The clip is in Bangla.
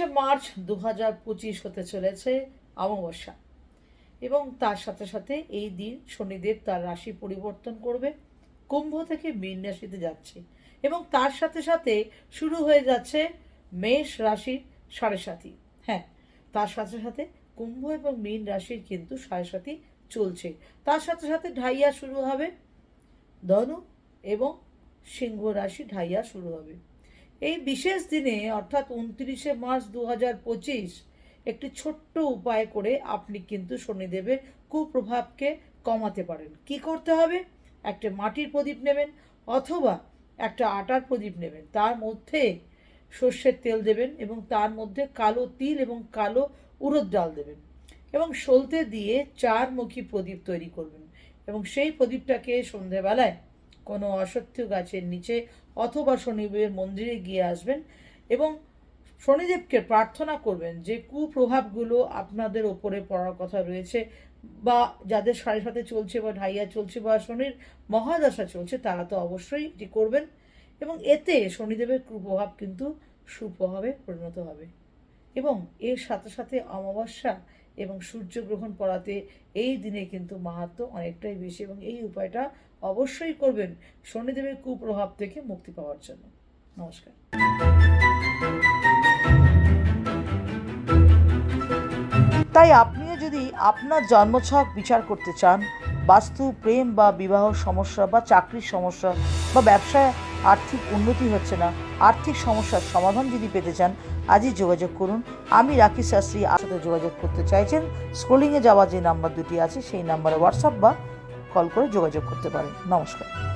উনত্রিশে মার্চ দু হাজার পঁচিশ হতে চলেছে অমাবস্যা। এবং তার সাথে সাথে এই দিন শনিদেব তার রাশি পরিবর্তন করবে, কুম্ভ থেকে মীন রাশিতে যাচ্ছে এবং তার সাথে সাথে শুরু হয়ে যাচ্ছে মেষ রাশির সাড়ে সাথী হ্যাঁ তার সাথে সাথে কুম্ভ এবং মীন রাশির কিন্তু সাড়ে সাথী চলছে। তার সাথে সাথে ঢাইয়া শুরু হবে, ধনু এবং সিংহ রাশি ঢাইয়া শুরু হবে। এই বিশেষ দিনে, অর্থাৎ উনত্রিশে মার্চ দু হাজার পঁচিশ, একটি ছোট্ট উপায় করে আপনি কিন্তু শনিদেবের কুপ্রভাবকে কমাতে পারেন। কি করতে হবে? একটা মাটির প্রদীপ নেবেন অথবা একটা আটার প্রদীপ নেবেন। তার মধ্যে সর্ষের তেল দেবেন এবং তার মধ্যে কালো তিল এবং কালো উড়দ ডাল দেবেন এবং সলতে দিয়ে চারমুখী প্রদীপ তৈরি করবেন এবং সেই প্রদীপটাকে সন্ধেবেলায় কোনো অসত্য গাছের নিচে অথবা শনিদেবের মন্দিরে গিয়ে আসবেন এবং শনিদেবকে প্রার্থনা করবেন যে কুপ্রভাবগুলো আপনাদের ওপরে পড়ার কথা রয়েছে বা যাদের সাড়ে সাথে চলছে বা ঢাইয়া চলছে বা শনির মহাদশা চলছে, তারা তো অবশ্যই এটি করবেন এবং এতে শনিদেবের কুপ্রভাব কিন্তু সুপ্রভাবে পরিণত হবে। এবং এর সাথে সাথে অমাবস্যা এবং সূর্যগ্রহণ পড়াতে এই দিনে কিন্তু মাহাত্ম অনেকটাই বেশি এবং এই উপায়টা অবশ্যই করবেন শনিদেবের কুপ্রভাব থেকে মুক্তি পাওয়ার জন্য। নমস্কার। তাই আপনিও যদি আপনার জন্মছক বিচার করতে চান, বাস্তু, প্রেম বা বিবাহ সমস্যা বা চাকরির সমস্যা বা ব্যবসায় আর্থিক উন্নতি হচ্ছে না, আর্থিক সমস্যার সমাধান যদি পেতে চান, আজই যোগাযোগ করুন। আমি রাখি শাস্ত্রী সাথে যোগাযোগ করতে চাইছেন। স্ক্রোলিংয়ে যাওয়া যে নাম্বার দুটি আছে, সেই নাম্বারে হোয়াটসঅ্যাপ বা কল করে যোগাযোগ করতে পারেন। নমস্কার।